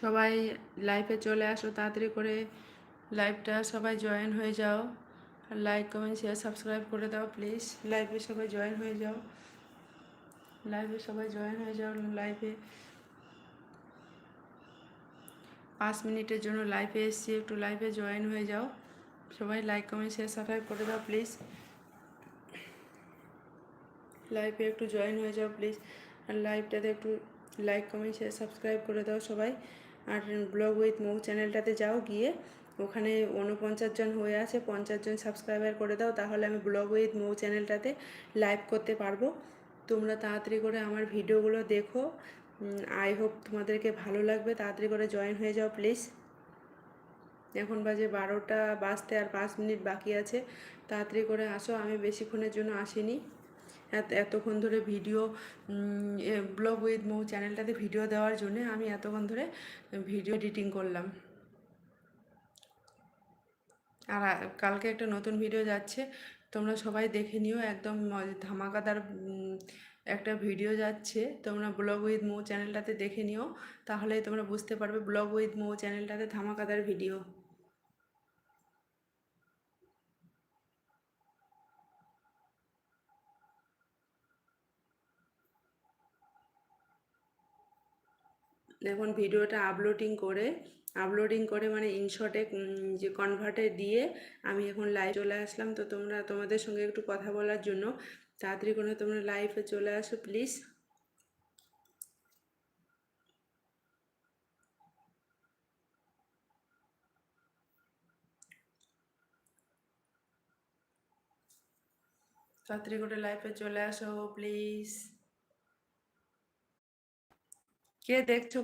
সবাই লাইভে চলে আসো, তাড়াতাড়ি করে লাইভটা সবাই জয়েন হয়ে যাও। আর লাইক কমেন্ট শেয়ার সাবস্ক্রাইব করে দাও প্লিজ লাইভে সবাই জয়েন হয়ে যাও। লাইভে সবাই জয়েন হয়ে যাও। লাইভে পাঁচ মিনিটের জন্য লাইভে এসছি, একটু লাইভে জয়েন হয়ে যাও। সবাই লাইক কমেন্ট শেয়ার সাবস্ক্রাইব করে দাও প্লিজ লাইভে একটু জয়েন হয়ে যাও প্লিজ আর লাইভটাতে একটু লাইক কমেন্ট শেয়ার সাবস্ক্রাইব করে দাও সবাই। আর ব্লগ উইথ মৌ চ্যানেলটাতে যাও গিয়ে, ওখানে উনপঞ্চাশ জন হয়ে আছে, পঞ্চাশ জন সাবস্ক্রাইবার করে দাও, তাহলে আমি ব্লগ উইথ মৌ চ্যানেলটাতে লাইভ করতে পারব। তোমরা তাড়াতাড়ি করে আমার ভিডিওগুলো দেখো। আই হোপ তোমাদেরকে ভালো লাগবে। তাড়াতাড়ি করে জয়েন হয়ে যাও প্লিজ এখন বাজে বারোটা বাজতে আর পাঁচ মিনিট বাকি আছে। তাড়াতাড়ি করে আসো, আমি বেশিক্ষণের জন্য আসিনি। এতক্ষণ ধরে ভিডিও ব্লগ উইথ মৌ চ্যানেলটাতে ভিডিও দেওয়ার জন্য আমি এতক্ষণ ধরে ভিডিও এডিটিং করলাম। আর কালকে একটা নতুন ভিডিও যাচ্ছে, তোমরা সবাই দেখে নিও, একদম ধামাকাদার একটা ভিডিও যাচ্ছে, তোমরা ব্লগ উইথ মৌ চ্যানেলটাতে দেখে নিও, তাহলেই তোমরা বুঝতে পারবে ব্লগ উইথ মৌ চ্যানেলটাতে ধামাকাদার ভিডিও। এখন ভিডিওটা আপলোডিং করে আপলোডিং করে মানে ইনশটে যে কনভার্টে দিয়ে আমি এখন লাইভ চলে আসলাম। তো তোমরা তোমাদের সঙ্গে একটু কথা বলার জন্য তাড়াতাড়ি করে তোমরা লাইভে চলে আসো প্লিজ তাড়াতাড়ি করে লাইভে চলে আসো প্লিজ কে দেখছ?